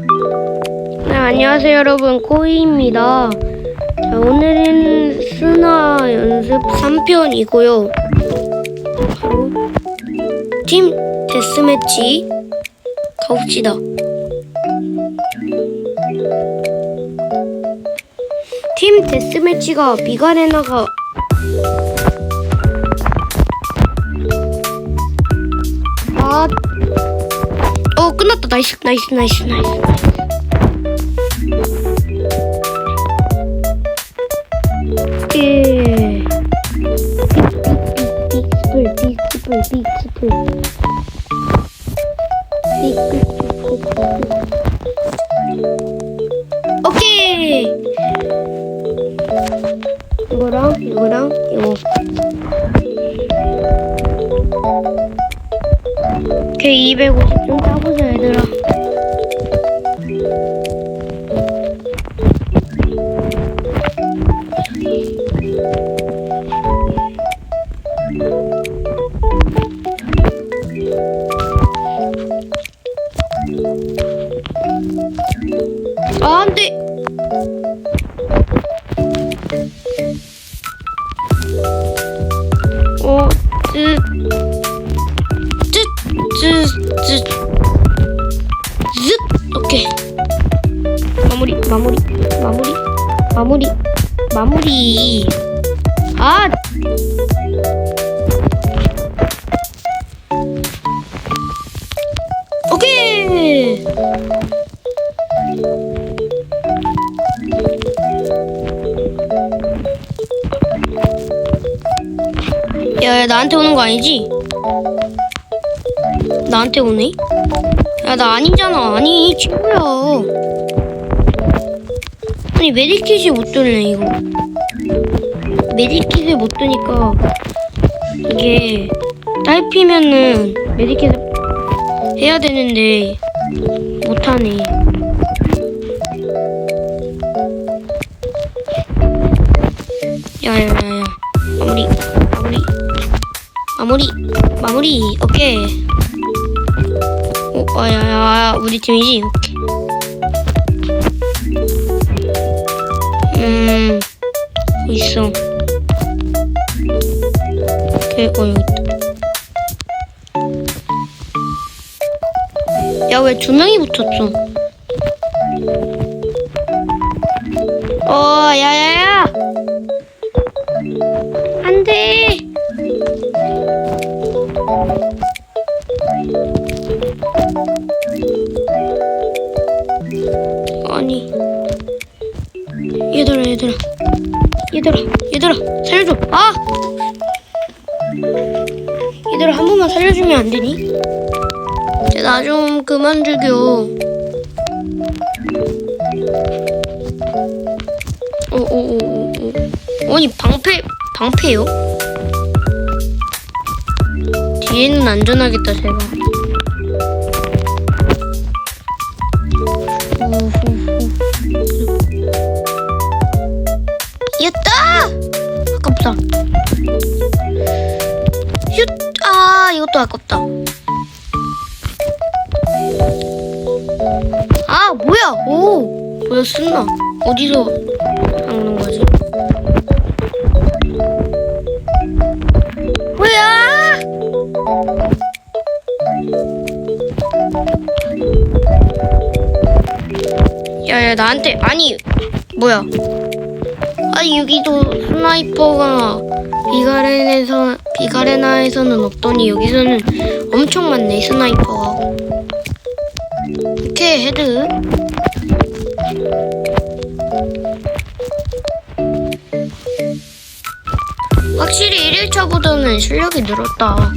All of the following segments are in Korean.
네, 안녕하세요 여러분 코이입니다. 자, 오늘은 스나 연습 3편이고요. 바로 팀 데스매치 가봅시다. 팀 데스매치가 비가레나가 아, 어 끝났다 나이스 나이스 나이스 나이스. 예. 빅스플 빅스플 빅스플 오케이 이거랑 이거랑 이거 오케이 250좀 따보자 얘들아. 아 안 돼. 어, 뜨, 뜨, 쯧, 오케이. 마무리, 마무리, 마무리, 마무리, 마무리. 아! 오케이! 야, 야, 나한테 오는 거 아니지? 나한테 오네? 야, 나 아니잖아. 아니, 친구야. 아니, 메디킷이 못 돌네, 이거. 메디킷을 못 도니까, 이게, 딸피면은, 메디킷을 해야 되는데, 못하네. 야, 야, 야, 야. 마무리, 마무리. 마무리 마무리 오케이 오 아야야 우리 팀이지 오케이 음 어디 있어? 오케이 어 여기 있다 야 왜 두 명이 붙었어? 어 야 야 야 얘들아 얘들아 살려줘. 아! 얘들아 한 번만 살려주면 안 되니? 나 좀 그만 죽여. 오오오오 아니 방패 방패요? 뒤에는 안전하겠다 제가 이겼다! 아깝다. 슛! 아, 이것도 아깝다. 아, 뭐야? 오! 뭐야, 쓴나? 어디서 하는 거지? 뭐야! 야, 야, 나한테, 아니, 뭐야. 아니 여기도 스나이퍼가 비가렌에서 비가레나에서는 없더니 여기서는 엄청 많네 스나이퍼가. 오케이 헤드. 확실히 1일차보다는 실력이 늘었다.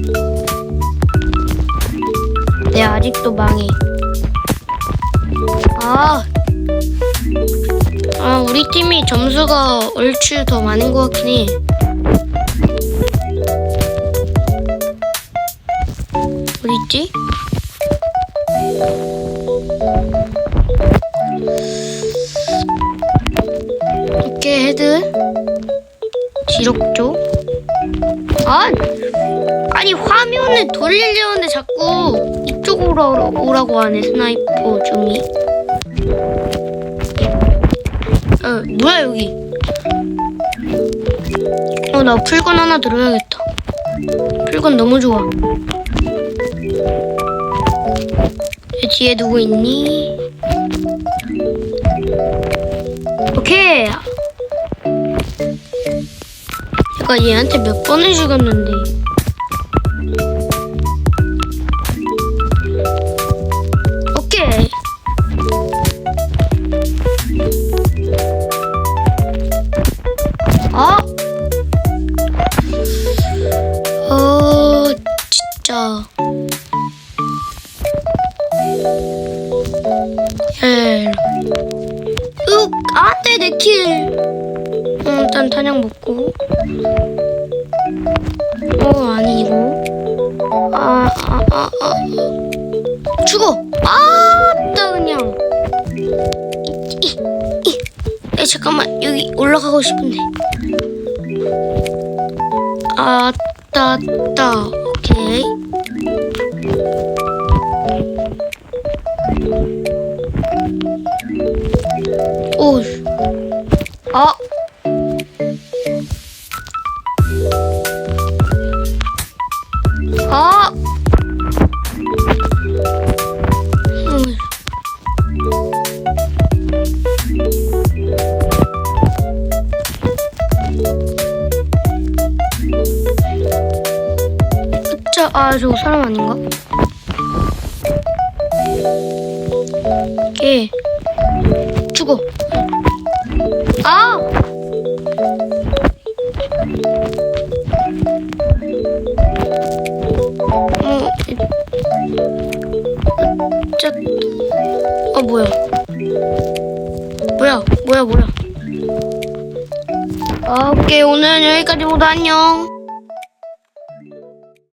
내 아직도 망해. 우리 팀이 점수가 얼추 더 많은 것 같긴 해. 어딨지? 오케이, 헤드. 지력조. 아, 아니, 화면을 돌리려는데 자꾸 이쪽으로 오라고 하네, 스나이퍼 중이. 어, 뭐야 여기? 어, 나 풀건 하나 들어야겠다. 풀건 너무 좋아. 내 뒤에 누구 있니? 오케이. 제가 얘한테 몇 번을 죽였는데. 일단 탄약 먹고. 어, 아니고. 아, 아, 아, 아. 죽어! 아, 나 그냥. 이, 잠깐만, 여기 올라가고 싶은데. 아, 따, 따. 오케이. 오. 아. 아. 진짜 아 저거 사람 아닌가? 걔 죽어. 아! 어, 아 뭐야? 뭐야? 뭐야? 뭐야? 아, 오케이 오늘은 여기까지 모두 안녕.